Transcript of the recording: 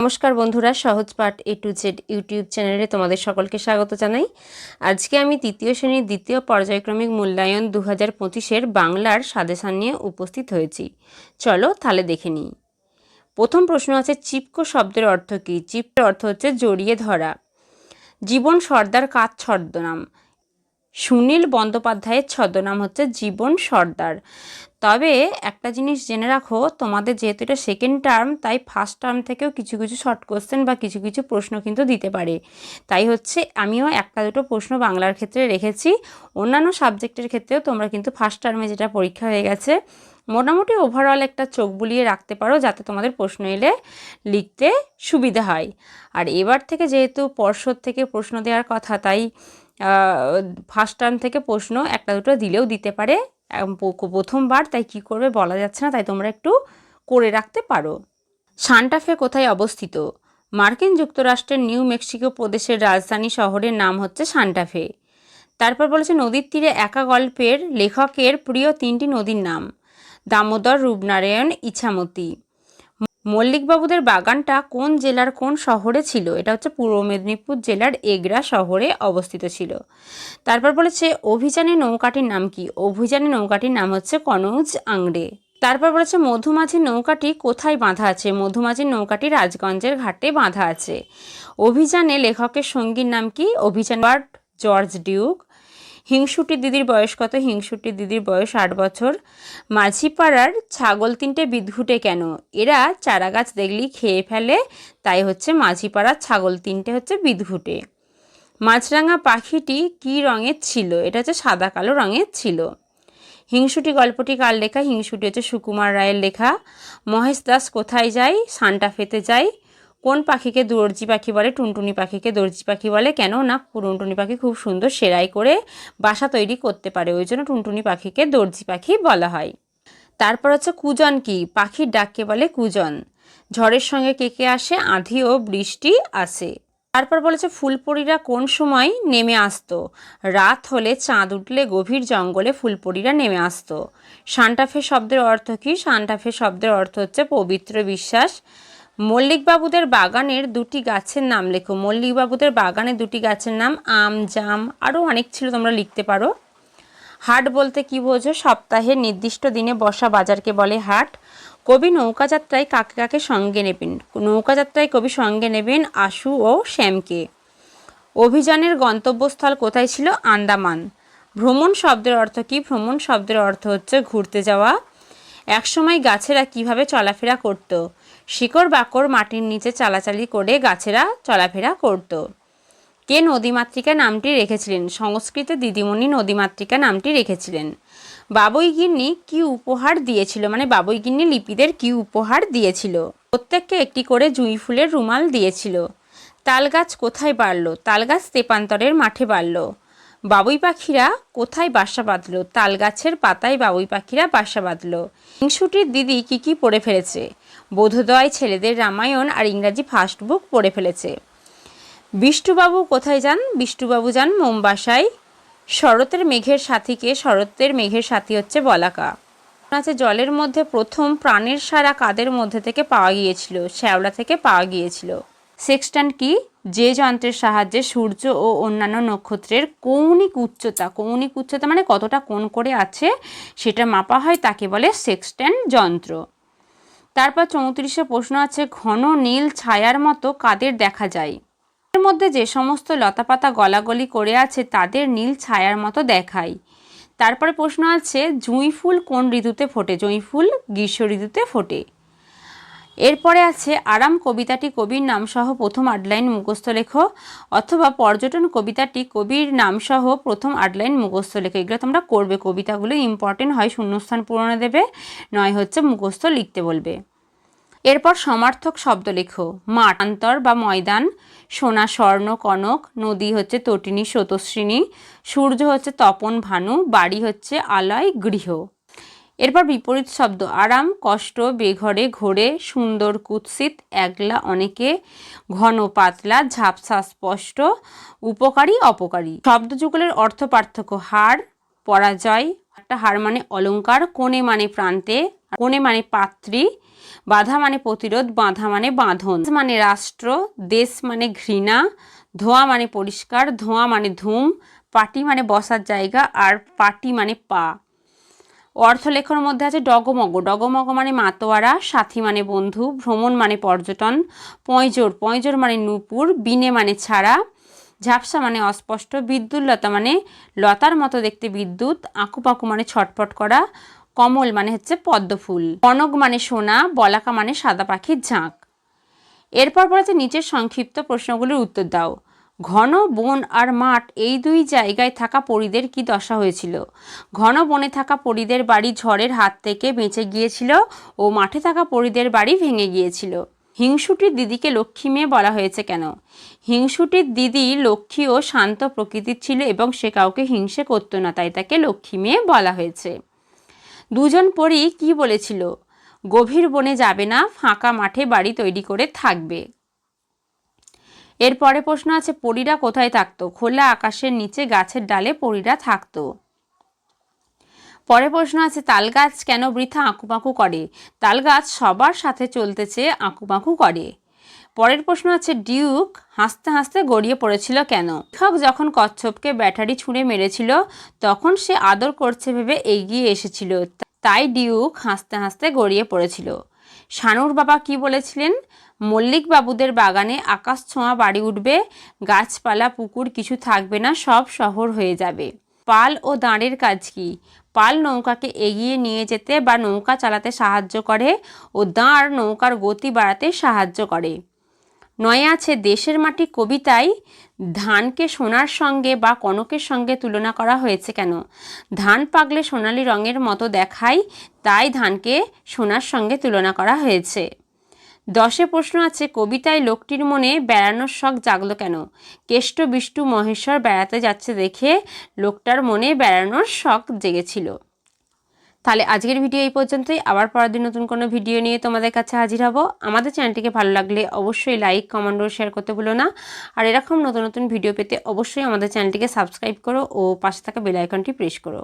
নমস্কার বন্ধুরা, সহজ পাঠ এ টু জেড ইউটিউব চ্যানেলে তোমাদের সকলকে স্বাগত জানাই। আজকে আমি তৃতীয় শ্রেণির দ্বিতীয় পর্যায়ক্রমিক মূল্যায়ন দু হাজার পঁচিশের বাংলার সাদেশান নিয়ে উপস্থিত হয়েছি। চলো তাহলে দেখে নিই। প্রথম প্রশ্ন আছে, চিপকো শব্দের অর্থ কী? চিপের অর্থ হচ্ছে জড়িয়ে ধরা। জীবন সর্দার কাজ ছদ্মনাম। সুনীল বন্দ্যোপাধ্যায়ের ছদ্মনাম হচ্ছে জীবন সর্দার। তবে একটা জিনিস জেনে রাখো, তোমাদের যেহেতু এটা সেকেন্ড টার্ম তাই ফার্স্ট টার্ম থেকেও কিছু কিছু শর্ট কোশ্চেন বা কিছু কিছু প্রশ্ন কিন্তু দিতে পারে। তাই হচ্ছে আমিও একটা দুটো প্রশ্ন বাংলার ক্ষেত্রে রেখেছি। অন্যান্য সাবজেক্টের ক্ষেত্রেও তোমরা কিন্তু ফার্স্ট টার্মে যেটা পরীক্ষা হয়ে গেছে, মোটামুটি ওভারঅল একটা চোখ বুলিয়ে রাখতে পারো যাতে তোমাদের প্রশ্ন এলে লিখতে সুবিধা হয়। আর এবার থেকে যেহেতু পর্ষদ থেকে প্রশ্ন দেওয়ার কথা, তাই ফার্স্ট টার্ম থেকে প্রশ্ন একটা দুটো দিলেও দিতে পারে। প্রথমবার, তাই কি করবে বলা যাচ্ছে না, তাই তোমরা একটু করে রাখতে পারো। সান্টাফে কোথায় অবস্থিত? মার্কিন যুক্তরাষ্ট্রের নিউ মেক্সিকো প্রদেশের রাজধানী শহরের নাম হচ্ছে সান্টাফে তারপর বলেছে, নদীর তীরে একা গল্পের লেখকের প্রিয় তিনটি নদীর নাম। দামোদর, রূপনারায়ণ, ইছামতি। মল্লিকবাবুদের বাগানটা কোন জেলার কোন শহরে ছিল? এটা হচ্ছে পূর্ব মেদিনীপুর জেলার এগরা শহরে অবস্থিত ছিল। তারপর বলেছে অভিযানে নৌকাটির নাম কি? অভিযানে নৌকাটির নাম হচ্ছে কনৌজ আংড়ে। তারপর বলেছে মধুমাছির নৌকাটি কোথায় বাঁধা আছে? মধুমাছির নৌকাটি রাজগঞ্জের ঘাটে বাঁধা আছে। অভিযানে লেখকের সঙ্গীর নাম কি? অভিযান জর্জ ডিউক। হিংসুটির দিদির বয়স কত? হিংসুটির দিদির বয়স আট বছর। মাঝিপাড়ার ছাগল তিনটে বিদঘুটে কেন? এরা চারা গাছ দেখলেই খেয়ে ফেলে, তাই হচ্ছে মাঝিপাড়ার ছাগল তিনটে হচ্ছে বিদঘুটে। মাছরাঙা পাখিটি কী রঙের ছিল? এটা হচ্ছে সাদা কালো রঙের ছিল। হিংসুটি গল্পটি কার লেখা? হিংসুটি হচ্ছে সুকুমার রায়ের লেখা। মহেশ দাস কোথায় যায়? সান্টাফেতে যায়। কোন পাখিকে দর্জি পাখি বলে, টুনটুনি পাখিকে দর্জি পাখি বলে? কেন না টুনটুনি পাখি খুব সুন্দর সেলাই করে বাসা তৈরি করতে পারে, ওই জন্য টুনটুনি পাখিকে দর্জি পাখি বলা হয়। তারপর হচ্ছে কুজন কি? পাখির ডাককে বলে কুজন। ঝড়ের সঙ্গে কে কে আসে? আঁধি ও বৃষ্টি আসে। তারপর বলেছে ফুলপরীরা কোন সময় নেমে আসতো? রাত হলে চাঁদ উঠলে গভীর জঙ্গলে ফুলপরীরা নেমে আসতো। সান্টাফে শব্দের অর্থ কি? সান্টাফে শব্দের অর্থ হচ্ছে পবিত্র বিশ্বাস। মল্লিকবাবুদের বাগানের দুটি গাছের নাম লেখো। মল্লিকবাবুদের বাগানের দুটি গাছের নাম আম, জাম আরও অনেক ছিল, তোমরা লিখতে পারো। হাট বলতে কি বোঝো? সপ্তাহের নির্দিষ্ট দিনে বসা বাজারকে বলে হাট। কবি নৌকাযাত্রায় কাকে কাকে সঙ্গে নেবেন? নৌকাযাত্রায় কবি সঙ্গে নেবেন আশু ও শ্যামকে। অভিযানের গন্তব্যস্থল কোথায় ছিল? আন্দামান। ভ্রমণ শব্দের অর্থ কি? ভ্রমণ শব্দের অর্থ হচ্ছে ঘুরতে যাওয়া। একসময় গাছেরা কীভাবে চলাফেরা করত? শিকড় বাকড় মাটির নিচে চালাচালি করে গাছেরা চলাফেরা করত। কে নদীমাতৃকা নামটি রেখেছিলেন? সংস্কৃতে দিদিমণি নদীমাতৃকা নামটি রেখেছিলেন। বাবুই গিন্নি কি উপহার দিয়েছিল? মানে বাবুই গিন্নি লিপিদের কি উপহার দিয়েছিল? প্রত্যেককে একটি করে জুঁই ফুলের রুমাল দিয়েছিল। তালগাছ কোথায় বাড়লো? তালগাছ তেপান্তরের মাঠে বাড়ল। বাবুই পাখিরা কোথায় বাসা বাঁধলো? তালগাছের পাতায় বাবুই পাখিরা বাসা বাঁধলো। হিংসুটির দিদি কি কি পড়ে ফেলেছে? বোধোদয় ছেলেদের রামায়ণ আর ইংরাজি ফার্স্ট বুক পড়ে ফেলেছে। বিষ্টুবাবু কোথায় যান? বিষ্টুবাবু যান মোমবাসায়। শরতের মেঘের সাথীকে, শরতের মেঘের সাথী হচ্ছে বলাকা। আছে জলের মধ্যে প্রথম প্রাণের সারা কাদের মধ্যে থেকে পাওয়া গিয়েছিল, শ্যাওলা থেকে পাওয়া গিয়েছিল। সেক্সট্যান্ট কি? যে যন্ত্রের সাহায্যে সূর্য ও অন্যান্য নক্ষত্রের কৌণিক উচ্চতা কৌণিক উচ্চতা মানে কতটা কোণ করে আছে সেটা মাপা হয়, তাকে বলে সেক্সট্যান্ট যন্ত্র। তারপর চৌত্রিশে প্রশ্ন আছে, ঘন নীল ছায়ার মতো কাদের দেখা যায়? এর মধ্যে যে সমস্ত লতাপাতা গলাগলি করে আছে, তাদের নীল ছায়ার মতো দেখায়। তারপরে প্রশ্ন আছে, জুঁই ফুল কোন ঋতুতে ফোটে? জুঁই ফুল গ্রীষ্ম ঋতুতে ফোটে। এরপরে আছে, আরাম কবিতাটি কবির নামসহ প্রথম আটলাইন মুখস্থ লেখো, অথবা পর্যটন কবিতাটি কবির নামসহ প্রথম আটলাইন মুখস্থ লেখো। এগুলো তোমরা করবে, কবিতাগুলো ইম্পর্টেন্ট হয়, শূন্যস্থান পূরণে দেবে, নয় হচ্ছে মুখস্থ লিখতে বলবে। এরপর সমার্থক শব্দ লেখো। মাঠ আন্তর বা ময়দান, সোনা, স্বর্ণ, কনক, নদী হচ্ছে তটিনী স্রোতস্বিনী সূর্য হচ্ছে তপন, ভানু, বাড়ি হচ্ছে আলয়, গৃহ। এরপর বিপরীত শব্দ, আরাম, কষ্ট, বেঘরে, ঘোরে, সুন্দর, কুৎসিত, একলা, অনেকে, ঘন, পাতলা, ঝাপসা, স্পষ্ট, উপকারী, অপকারী। শব্দযুগলের অর্থ পার্থক্য, হার, পরাজয় একটা হার মানে অলঙ্কার, কোণে মানে প্রান্তে, কোণে মানে পাত্রী, বাধা মানে প্রতিরোধ, বাঁধা মানে বাঁধন। মানে রাষ্ট্র, দেশ মানে ঘৃণা, ধোঁয়া মানে পরিষ্কার, ধোঁয়া মানে ধূম, পাটি মানে বসার জায়গা, আর পাটি মানে পা। অর্থলেখর মধ্যে আছে ডগমগ। ডগমগ মানে মাতোয়ারা, সাথী মানে বন্ধু, ভ্রমণ মানে পর্যটন, পঁয়জোর। পঁয়জোর মানে নূপুর, বিনে মানে ছাড়া ঝাপসা মানে অস্পষ্ট বিদ্যুৎ লতা মানে লতার মতো দেখতে বিদ্যুৎ, আঁকুপাকু মানে ছটফট করা, কমল মানে হচ্ছে পদ্মফুল, কনক মানে সোনা, বলাকা মানে সাদা পাখির ঝাঁক। এরপর পড়েছে নিচের সংক্ষিপ্ত প্রশ্নগুলির উত্তর দাও। ঘন, বন আর মাঠ, এই দুই জায়গায় থাকা পরিদের কি দশা হয়েছিল? ঘন, বনে থাকা পরিদের বাড়ি ঝড়ের হাত থেকে বেঁচে গিয়েছিল ও মাঠে থাকা পরিদের বাড়ি ভেঙে গিয়েছিল। হিংসুটির দিদিকে লক্ষ্মী মেয়ে বলা হয়েছে কেন? হিংসুটির দিদি লক্ষ্মী ও শান্ত প্রকৃতির ছিল এবং সে কাউকে হিংসে করতো না, তাই তাকে লক্ষ্মী মেয়ে বলা হয়েছে। দুজন পরী কি বলেছিল? গভীর বনে যাবে না, ফাঁকা মাঠে বাড়ি তৈরি করে থাকবে। এরপরে প্রশ্ন আছে, পরীরা কোথায় থাকতো? খোলা আকাশের নিচে গাছের ডালে পরীরা থাকতো। পরে প্রশ্ন আছে তাল গাছ কেন বৃথা আঁকুপাঁকু করে? তাল গাছ সবার সাথে চলতে চেয়ে আঁকুপাঁকু করে। পরের প্রশ্ন আছে, ডিউক হাসতে হাসতে গড়িয়ে পড়েছিল কেন? শিক্ষক যখন কচ্ছপকে ব্যাটারি ছুঁড়ে মেরেছিল, তখন সে আদর করছে ভেবে এগিয়ে এসেছিল। তাই ডিউক হাসতে হাসতে গড়িয়ে পড়েছিল। শানুর বাবা কি বলেছিলেন? মল্লিক বাবুদের বাগানে আকাশ ছোঁয়া বাড়ি উঠবে, গাছপালা, পুকুর কিছু থাকবে না, সব শহর হয়ে যাবে। পাল ও দাঁড়ের কাজ কি? পাল নৌকাকে এগিয়ে নিয়ে যেতে বা নৌকা চালাতে সাহায্য করে ও দাঁড় নৌকার গতি বাড়াতে সাহায্য করে। নয় আছে দেশের মাটি কবিতায়, ধানকে সোনার সঙ্গে বা কনকের সঙ্গে তুলনা করা হয়েছে কেন? ধান পাগলে সোনালি রঙের মতো দেখায়, তাই ধানকে সোনার সঙ্গে তুলনা করা হয়েছে। দশে প্রশ্ন আছে, কবিতায় লোকটির মনে বেড়ানোর শখ জাগলো কেন? কেষ্ট বিষ্টু মহেশ্বর বেড়াতে যাচ্ছে দেখে লোকটার মনে বেড়ানোর শখ জেগেছিল। তাহলে আজকের ভিডিও এই পর্যন্তই। আবার পরের দিন নতুন কোনো ভিডিও নিয়ে তোমাদের কাছে হাজির হব। আমাদের চ্যানেলটিকে ভালো লাগলে অবশ্যই লাইক, কমেন্ট ও শেয়ার করতে ভুলো না। আর এরকম নতুন নতুন ভিডিও পেতে অবশ্যই আমাদের চ্যানেলটিকে সাবস্ক্রাইব করো ও পাশে থাকা বেল আইকনটি প্রেস করো।